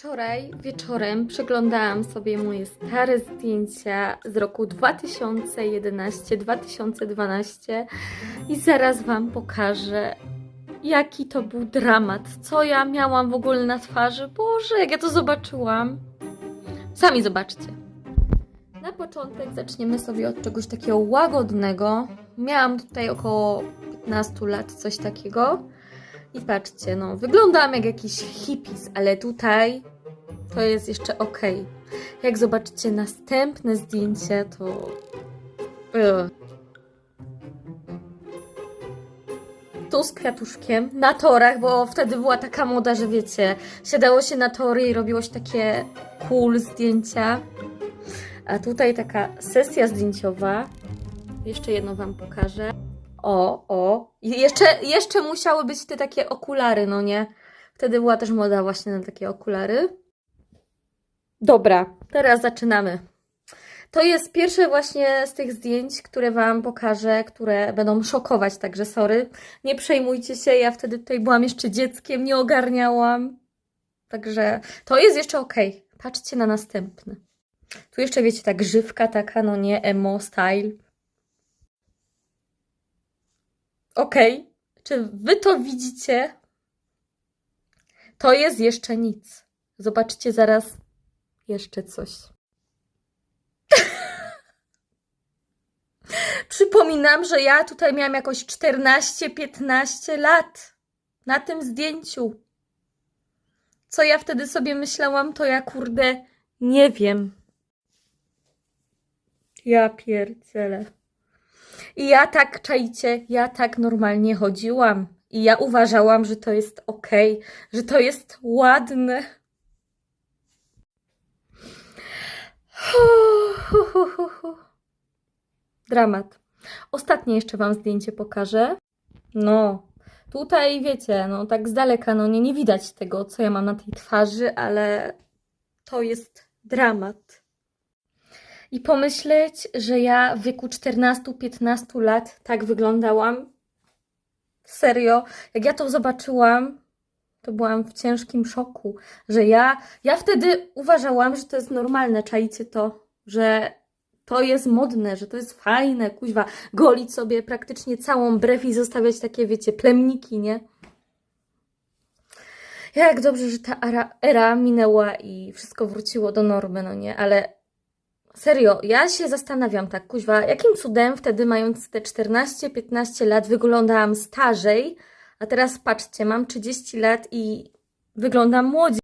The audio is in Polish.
Wczoraj wieczorem przeglądałam sobie moje stare zdjęcia z roku 2011-2012 i zaraz Wam pokażę, jaki to był dramat. Co ja miałam w ogóle na twarzy? Boże, jak ja to zobaczyłam. Sami zobaczcie. Na początek zaczniemy sobie od czegoś takiego łagodnego. Miałam tutaj około 15 lat, coś takiego. I patrzcie, no, wyglądam jak jakiś hippies, ale tutaj to jest jeszcze ok. Jak zobaczycie następne zdjęcie, to. Ugh. Tu z kwiatuszkiem na torach, bo wtedy była taka moda, że wiecie, siadało się na tory i robiło się takie cool zdjęcia. A tutaj taka sesja zdjęciowa. Jeszcze jedno Wam pokażę. O, o. Jeszcze, jeszcze musiały być te takie okulary, no nie? Wtedy była też moda właśnie na takie okulary. Dobra, teraz zaczynamy. To jest pierwsze właśnie z tych zdjęć, które Wam pokażę, które będą szokować, także sorry. Nie przejmujcie się, ja wtedy tutaj byłam jeszcze dzieckiem, nie ogarniałam. Także to jest jeszcze ok. Patrzcie na następny. Tu jeszcze wiecie, ta grzywka taka, no nie, emo style. Okej, czy wy to widzicie? To jest jeszcze nic. Zobaczcie zaraz jeszcze coś. Przypominam, że ja tutaj miałam jakoś 14-15 lat na tym zdjęciu. Co ja wtedy sobie myślałam, to ja kurde nie wiem. Ja pierdzielę. I ja tak, czajcie, ja tak normalnie chodziłam. I ja uważałam, że to jest okej, że to jest ładne. Dramat. Ostatnie jeszcze Wam zdjęcie pokażę. No, tutaj wiecie, no tak z daleka, no nie, nie widać tego, co ja mam na tej twarzy, ale to jest dramat. I pomyśleć, że ja w wieku 14-15 lat tak wyglądałam. Serio, jak ja to zobaczyłam, to byłam w ciężkim szoku, że ja, ja wtedy uważałam, że to jest normalne, czajcie to, że to jest modne, że to jest fajne, kuźwa, golić sobie praktycznie całą brew i zostawiać takie, wiecie, plemniki, nie? Jak dobrze, że ta era, era minęła i wszystko wróciło do normy, no nie? Ale serio, ja się zastanawiam tak, kuźwa, jakim cudem wtedy mając te 14-15 lat wyglądałam starzej, a teraz patrzcie, mam 30 lat i wyglądam młodziej.